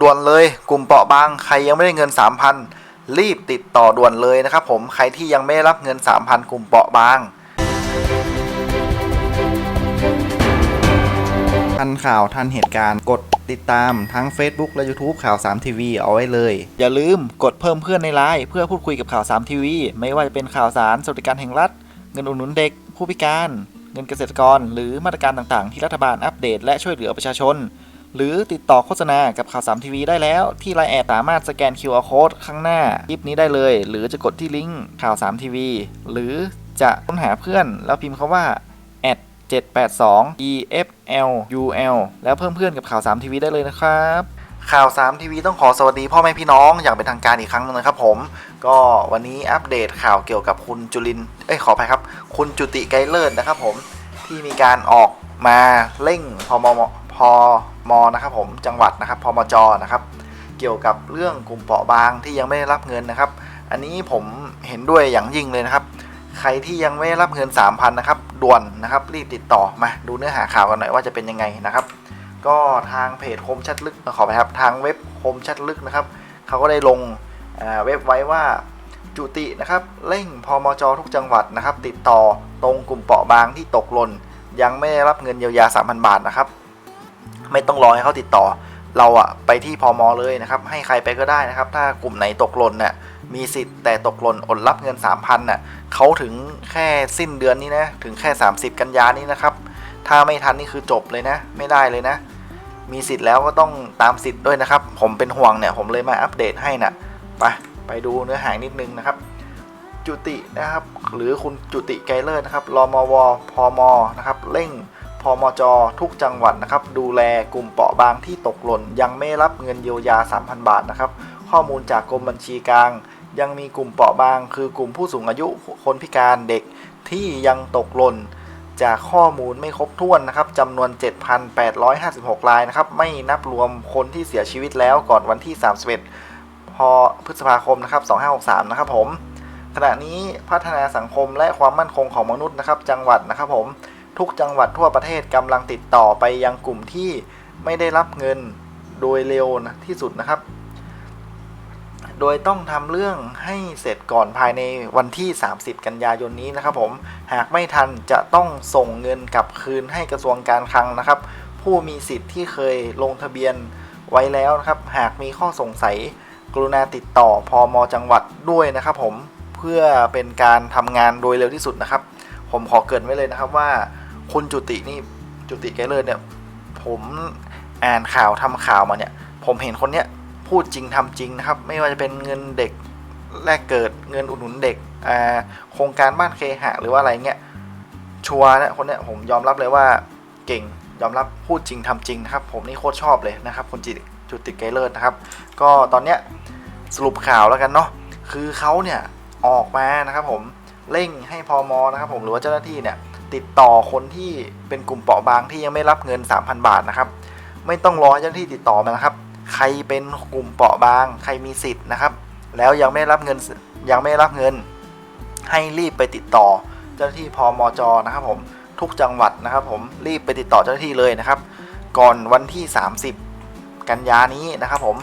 ด่วนเลยกลุ่มเปราะบางใครยังไม่ได้เงิน 3,000 รีบติดต่อด่วนเลยนะครับผมใครที่ยังไม่ได้รับเงิน 3,000 กลุ่มเปราะบางทันข่าวทันเหตุการณ์กดติดตามทั้ง Facebook และ YouTube ข่าว3ทีวีเอาไว้เลย อย่าลืมกดเพิ่มเพื่อนในไลน์เพื่อพูดคุยกับข่าว3ทีวีไม่ว่าจะเป็นข่าวสารสวัสดิการแห่งรัฐ เงินอุดหนุนเด็ก ผู้พิการ เงินเกษตรกร หรือมาตรการต่างๆ ที่รัฐบาลอัปเดตและช่วยเหลือประชาชน หรือติดต่อโฆษณากับข่าว3ทีวีได้แล้ว ที่ไลน์แอดสามารถสแกน QR Code ข้างหน้าคลิปนี้ได้เลย หรือจะกดที่ลิงก์ข่าว3ทีวีหรือจะค้นหาเพื่อน แล้วพิมพ์คาว่า782 EFL UL แล้วเพิ่มเพื่อนกับข่าว3ทีวีได้เลยนะครับ ข่าว3ทีวีต้องขอสวัสดีพ่อแม่พี่น้องอย่างเป็นทางการอีกครั้งหนึงนะครับผม ก็วันนี้อัปเดตข่าวเกี่ยวกับคุณจุลิน เอ้ยขออภัยครับ คุณจุติไกรเลิศนะครับผมที่มีการออกมาเร่งพม พมนะครับผมจังหวัดนะครับพมจนะครับ เกี่ยวกับเรื่องกลุ่มเปราะบางที่ยังไม่ได้รับเงินนะครับ อันนี้ผมเห็นด้วยอย่างยิ่งเลยนะครับ ใครที่ยังไม่ได้รับเงิน 3,000นะครับด่วนนะครับรีบติดต่อมาดูเนื้อหาข่าวกันหน่อยว่าจะเป็นยังไงนะครับ ก็ทางเพจคมชัดลึกขอไปครับทางเว็บคมชัดลึกนะครับเขาก็ได้ลงเว็บไว้ว่าจุตินะครับเร่งพมจทุกจังหวัดนะครับ ติดต่อตรงกลุ่มเปราะบางที่ตกหล่นยังไม่ได้รับเงินเยียวยา 3,000 บาทนะครับ ไม่ต้องรอให้เขาติดต่อ เราอะไปที่พมอเลยนะครับ ให้ใครไปก็ได้นะครับ ถ้ากลุ่มไหนตกหล่นน่ะมีสิทธิ์แต่ตกหล่นอดรับเงิน 3,000น่ะเขาถึงแค่สิ้นเดือนนี้นะ ถึงแค่ 30 กันยานี้นะครับ ถ้าไม่ทันนี่คือจบเลยนะ ไม่ได้เลยนะ มีสิทธิ์แล้วก็ต้องตามสิทธิ์ด้วยนะครับ ผมเป็นห่วงเนี่ย ผมเลยมาอัปเดตให้นะไปไปดูเนื้อหานิดนึงนะครับ จุตินะครับ หรือคุณจุติไกเลิศนะครับรอมวพมอนะครับเร่ง พมจ ทุกจังหวัดนะครับ ดูแลกลุ่มเปราะบางที่ตกหล่น ยังไม่รับเงินเยียวยา 3,000 บาทนะครับ ข้อมูลจากกรมบัญชีกลาง ยังมีกลุ่มเปราะบาง คือกลุ่มผู้สูงอายุคนพิการเด็กที่ยังตกหล่น จากข้อมูลไม่ครบถ้วนนะครับจำนวน 7,856 รายนะครับ ไม่นับรวมคนที่เสียชีวิตแล้วก่อนวันที่ 31 พอพฤษภาคมนะครับ 2563 นะครับผมขณะนี้พัฒนาสังคมและความมั่นคงของมนุษย์นะครับ จังหวัดนะครับผม ทุกจังหวัดทั่วประเทศกำลังติดต่อไปยังกลุ่มที่ไม่ได้รับเงินโดยเร็วนะที่สุดนะครับ โดยต้องทำเรื่องให้เสร็จก่อนภายในวันที่ 30 กันยายนนี้นะครับผมหากไม่ทันจะต้องส่งเงินกลับคืนให้กระทรวงการคลังนะครับ ผู้มีสิทธิ์ที่เคยลงทะเบียนไว้แล้วนะครับ หากมีข้อสงสัย กรุณาติดต่อพอมจังหวัดด้วยนะครับผมเพื่อเป็นการทำงานโดยเร็วที่สุดนะครับ ผมขอเกินไว้เลยนะครับว่า คุณจุตินี่จุติแกเลิศเนี่ย ผมอ่านข่าวทำข่าวมาเนี่ย ผมเห็นคนเนี้ยพูดจริงทำจริงนะครับ ไม่ว่าจะเป็นเงินเด็กแรกเกิดเงินอุดหนุนเด็กโครงการบ้านเคหะหรือว่าอะไรเงี้ยชัวร์นะคนเนี้ยผมยอมรับเลยว่าเก่งยอมรับพูดจริงทำจริงนะครับ ผมนี่โคตรชอบเลยนะครับคุณจิตจุติไกเลิศนะครับ ก็ตอนเนี้ยสรุปข่าวแล้วกันเนาะคือเขาเนี่ยออกมานะครับผมเร่งให้พอมนะครับผมหรือว่าเจ้าหน้าที่เนี่ย ติดต่อคนที่เป็นกลุ่มเปราะบางที่ยังไม่รับเงิน 3,000 บาทนะครับ ไม่ต้องรอเจ้าหน้าที่ติดต่อมานะครับ ใครเป็นกลุ่มเปราะบาง ใครมีสิทธิ์นะครับ แล้วยังไม่รับเงินยังไม่รับเงิน ให้รีบไปติดต่อ เจ้าหน้าที่พมจนะครับ ผมทุกจังหวัดนะครับ ผมรีบไปติดต่อเจ้าหน้าที่เลยนะครับ ก่อนวันที่ 30 กันยานี้นะครับ ผม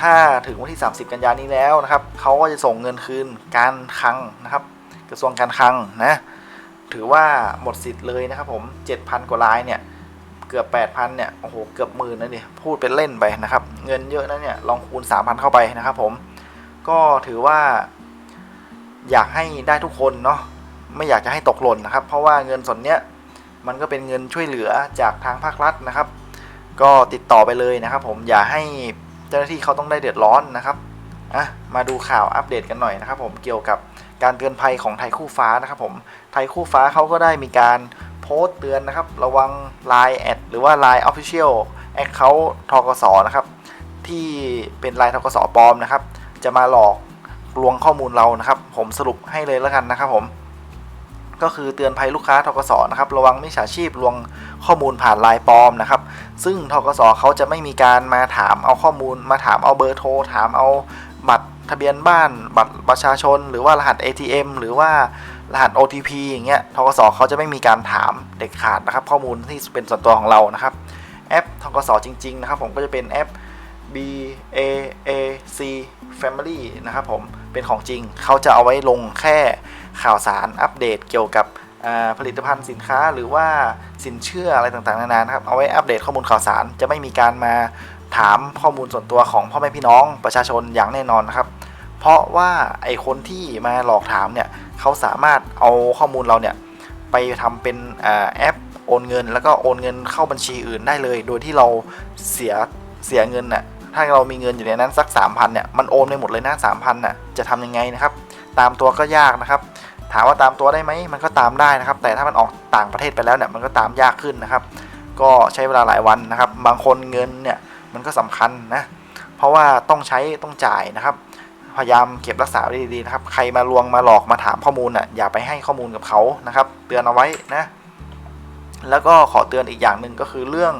ถ้าถึงวันที่ 30 กันยานี้แล้วนะครับเขาก็จะส่งเงินคืนการคลังนะครับ กระทรวงการคลังนะ ถือว่าหมดสิทธิ์เลยนะครับผม 7,000 กว่ารายเนี่ย เกือบ 8,000 เนี่ย โอ้โห เกือบหมื่นนะเนี่ยพูดเป็นเล่นไปนะครับ เงินเยอะนะเนี่ย ลองคูณ 3,000 เข้าไปนะครับผม ก็ถือว่า อยากให้ได้ทุกคนเนาะ ไม่อยากจะให้ตกหล่นนะครับ เพราะว่าเงินส่วนเนี้ย มันก็เป็นเงินช่วยเหลือจากทางภาครัฐนะครับ ก็ติดต่อไปเลยนะครับ ผม อย่าให้เจ้าหน้าที่เขาต้องได้เดือดร้อนนะครับ อะมาดูข่าวอัปเดตกันหน่อยนะครับผมเกี่ยวกับการเตือนภัยของไทยคู่ฟ้านะครับผมไทยคู่ฟ้าเขาก็ได้มีการโพสต์เตือนนะครับ ระวัง Line แอดหรือว่า Line Official Account ทกสนะครับ ที่เป็น Line ทกสปลอมนะครับ จะมาหลอกลวงข้อมูลเรานะครับ ผมสรุปให้เลยแล้วกันนะครับผมก็คือเตือนภัยลูกค้าทกสนะครับระวังมิจฉาชีพลวงข้อมูลผ่านไลน์ปลอมนะครับ ซึ่งทกสเขาจะไม่มีการมาถามเอาข้อมูลมาถามเอาเบอร์โทรถามเอา บัตรทะเบียนบ้าน บัตรประชาชน หรือว่ารหัส ATM หรือว่ารหัส OTP อย่างเงี้ยทกสเขาจะไม่มีการถามเด็ดขาดนะครับ ข้อมูลที่เป็นส่วนตัวของเรานะครับแอปทกสจริง ๆ นะครับ ผมก็จะเป็นแอป B A A C Family นะครับผมเป็นของจริงเขาจะเอาไว้ลงแค่ข่าวสารอัปเดตเกี่ยวกับผลิตภัณฑ์สินค้าหรือว่าสินเชื่ออะไรต่างๆนานานะครับเอาไว้อัปเดตข้อมูลข่าวสารจะไม่มีการมา ถามข้อมูลส่วนตัวของพ่อแม่พี่น้องประชาชนอย่างแน่นอนนะครับ เพราะว่าไอคนที่มาหลอกถามเนี่ยเขาสามารถเอาข้อมูลเราเนี่ยไปทำเป็นแอปโอนเงิน แล้วก็โอนเงินเข้าบัญชีอื่นได้เลย โดยที่เราเสียเสียเงินน่ะถ้าเรามีเงินอยู่ในนั้นสัก 3,000เนี่ยมันโอนไปหมดเลยนะ3,000น่ะจะทำยังไงนะครับตามตัวก็ยากนะครับ ถามว่าตามตัวได้ไหมมันก็ตามได้นะครับ แต่ถ้ามันออกต่างประเทศไปแล้วเนี่ยมันก็ตามยากขึ้นนะครับ ก็ใช้เวลาหลายวันนะครับ บางคนเงินเนี่ย มันก็สำคัญนะ เพราะว่าต้องใช้ต้องจ่ายนะครับ พยายามเก็บรักษาไว้ดีๆนะครับ ใครมาลวงมาหลอกมาถามข้อมูลอะอย่าไปให้ข้อมูลกับเขานะครับ เตือนเอาไว้นะ แล้วก็ขอเตือนอีกอย่างหนึ่งก็คือเรื่อง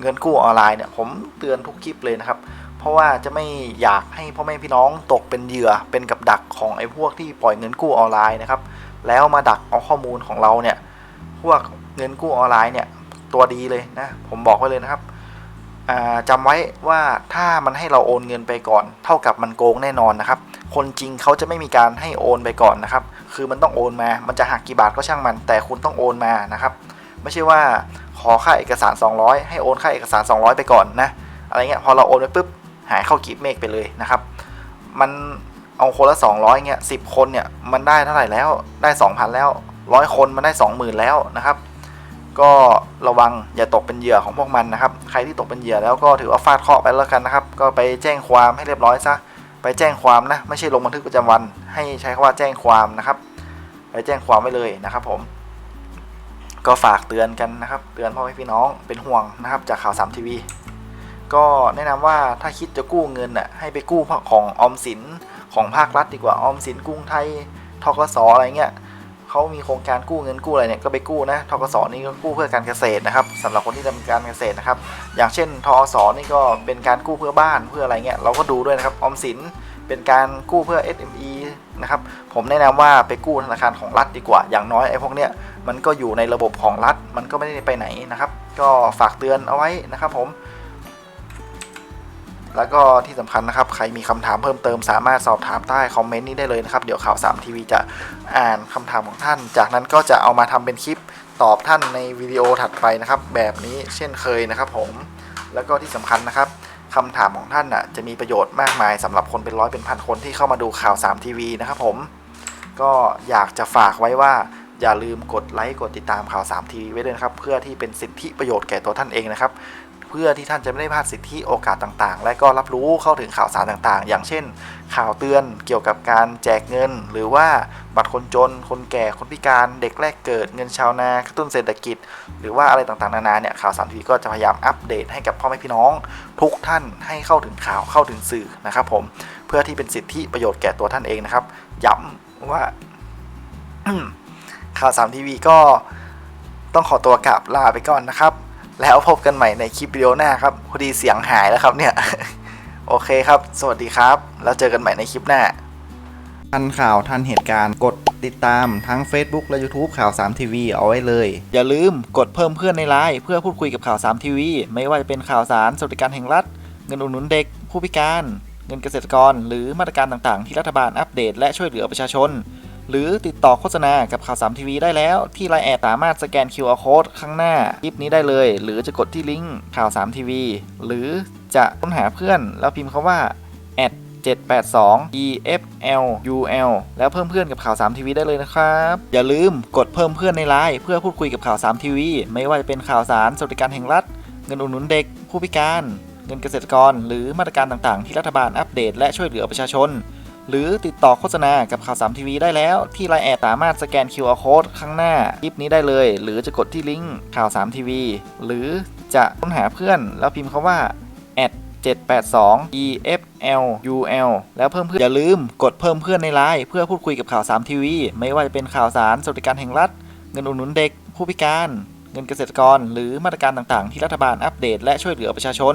เงินกู้ออนไลน์เนี่ยผมเตือนทุกคลิปเลยนะครับ เพราะว่าจะไม่อยากให้พ่อแม่พี่น้องตกเป็นเหยื่อเป็นกับดักของไอ้พวกที่ปล่อยเงินกู้ออนไลน์นะครับ แล้วมาดักเอาข้อมูลของเราเนี่ย พวกเงินกู้ออนไลน์เนี่ยตัวดีเลยนะ ผมบอกไว้เลยนะครับ จำไว้ว่าถ้ามันให้เราโอนเงินไปก่อน เท่ากับมันโกงแน่นอนนะครับ คนจริงเขาจะไม่มีการให้โอนไปก่อนนะครับ คือมันต้องโอนมา มันจะหักกี่บาทก็ช่างมัน แต่คุณต้องโอนมานะครับ ไม่ใช่ว่าขอค่าเอกสาร 200 ให้โอนค่าเอกสาร 200 ไปก่อนนะ อะไรเงี้ย พอเราโอนไปปุ๊บ หายเข้ากีบเมฆไปเลยนะครับ มันเอาคนละ 200เงี้ยสิคนเนี่ย มันได้เท่าไหร่แล้ว ได้ 2,000 แล้วร้อยคนมันได้ 20,000 แล้วนะครับ ก็ระวังอย่าตกเป็นเหยื่อของพวกมันนะครับ ใครที่ตกเป็นเหยื่อแล้วก็ถือว่าฟาดเคราะห์ไปแล้วกันนะครับ ก็ไปแจ้งความให้เรียบร้อยซะ ไปแจ้งความนะ ไม่ใช่ลงบันทึกประจำวัน ให้ใช้คำว่าแจ้งความนะครับ ไปแจ้งความไว้เลยนะครับ ผม ก็ฝากเตือนกันนะครับ เตือนพ่อแม่พี่น้องเป็นห่วงนะครับ จากข่าวสามทีวี ก็แนะนำว่าถ้าคิดจะกู้เงินน่ะให้ไปกู้ของออมสินของภาครัฐดีกว่าออมสินกรุงไทยทกสอะไรเงี้ย เขามีโครงการกู้เงินกู้อะไรเนี่ยก็ไปกู้นะทกสนี่ก็กู้เพื่อการเกษตรนะครับสำหรับคนที่ทำการเกษตรนะครับ อย่างเช่นทอสนี่ก็เป็นการกู้เพื่อบ้านเพื่ออะไรเงี้ยเราก็ดูด้วยนะครับออมสินเป็นการกู้เพื่อ SME นะครับผมแนะนำว่าไปกู้ธนาคารของรัฐดีกว่า อย่างน้อยไอ้พวกเนี้ยมันก็อยู่ในระบบของรัฐ มันก็ไม่ได้ไปไหนนะครับ ก็ฝากเตือนเอาไว้นะครับผม แล้วก็ที่สำคัญนะครับ ใครมีคำถามเพิ่มเติมสามารถสอบถามใต้คอมเมนต์นี้ได้เลยนะครับ เดี๋ยวข่าว3ทีวีจะอ่านคำถามของท่าน จากนั้นก็จะเอามาทำเป็นคลิปตอบท่านในวิดีโอถัดไปนะครับ แบบนี้เช่นเคยนะครับผม แล้วก็ที่สำคัญนะครับคำถามของท่านน่ะจะมีประโยชน์มากมายสำหรับคนเป็นร้อยเป็นพันคนที่เข้ามาดูข่าว3ทีวีนะครับผมก็อยากจะฝากไว้ว่าอย่าลืมกดไลค์กดติดตามข่าว3ทีวีไว้ด้วยนะครับ เพื่อที่เป็นสิทธิประโยชน์แก่ตัวท่านเองนะครับ เพื่อที่ท่านจะไม่ได้พลาดสิทธิโอกาสต่างๆ และก็รับรู้เข้าถึงข่าวสารต่างๆ อย่างเช่น ข่าวเตือนเกี่ยวกับการแจกเงิน หรือว่าบัตรคนจน คนแก่คนพิการเด็กแรกเกิดเงินชาวนากระตุ้นเศรษฐกิจ หรือว่าอะไรต่างๆนานาเนี่ยข่าวสารทีวีก็จะพยายามอัปเดตให้กับพ่อแม่พี่น้อง ทุกท่านให้เข้าถึงข่าวเข้าถึงสื่อนะครับผมเพื่อที่เป็นสิทธิประโยชน์แก่ตัวท่านเองนะครับ ย้ำว่าข่าวสามทีวีก็ต้องขอตัวกลับลาไปก่อนนะครับ แล้วพบกันใหม่ในคลิปวิดีโอหน้าครับพอดีเสียงหายแล้วครับเนี่ย โอเคครับ สวัสดีครับ แล้วเจอกันใหม่ในคลิปหน้า ทันข่าวทันเหตุการณ์กดติดตามทั้ง Facebook และ YouTube ข่าว3ทีวีเอาไว้เลย อย่าลืมกดเพิ่มเพื่อนในไลน์เพื่อพูดคุยกับข่าว3ทีวีไม่ว่าจะเป็นข่าวสารสวัสดิการแห่งรัฐ เงินอุดหนุนเด็ก ผู้พิการ เงินเกษตรกร หรือมาตรการต่างๆ ที่รัฐบาลอัปเดตและช่วยเหลือประชาชน หรือติดต่อโฆษณากับข่าว3ทีวีได้แล้ว ที่ไลน์แอดสามารถสแกน QR Code ข้างหน้าคลิปนี้ได้เลย หรือจะกดที่ลิงก์ข่าว3ทีวีหรือจะค้นหาเพื่อน แล้วพิมพ์คาว่าแอด782 EFLUL แล้วเพิ่มเพื่อนกับข่าว3ทีวีได้เลยนะครับ อย่าลืมกดเพิ่มเพื่อนในไลน์เพื่อพูดคุยกับข่าว3ทีวีไม่ว่าจะเป็นข่าวสารสวัสดิการแห่งรัฐ เงินอุดหนุนเด็ก ผู้พิการ เงินเกษตรกร หรือมาตรการต่างๆ ที่รัฐบาลอัปเดตและช่วยเหลือประชาชน หรือติดต่อโฆษณากับข่าว3ทีวีได้แล้ว ที่ไลน์แอดสามารถสแกน QR Code ข้างหน้าคลิปนี้ได้เลย หรือจะกดที่ลิงก์ข่าว3ทีวีหรือจะค้นหาเพื่อน แล้วพิมพ์คาว่าแอด782 EFLUL แล้วเพิ่มเพื่อนอย่าลืมกดเพิ่มเพื่อนในไลน์เพื่อพูดคุยกับข่าว3ทีวีไม่ว่าจะเป็นข่าวสารสวัสดิการแห่งรัฐ เงินอุดหนุนเด็ก ผู้พิการ เงินเกษตรกร หรือมาตรการต่างๆ ที่รัฐบาลอัปเดตและช่วยเหลือประชาชน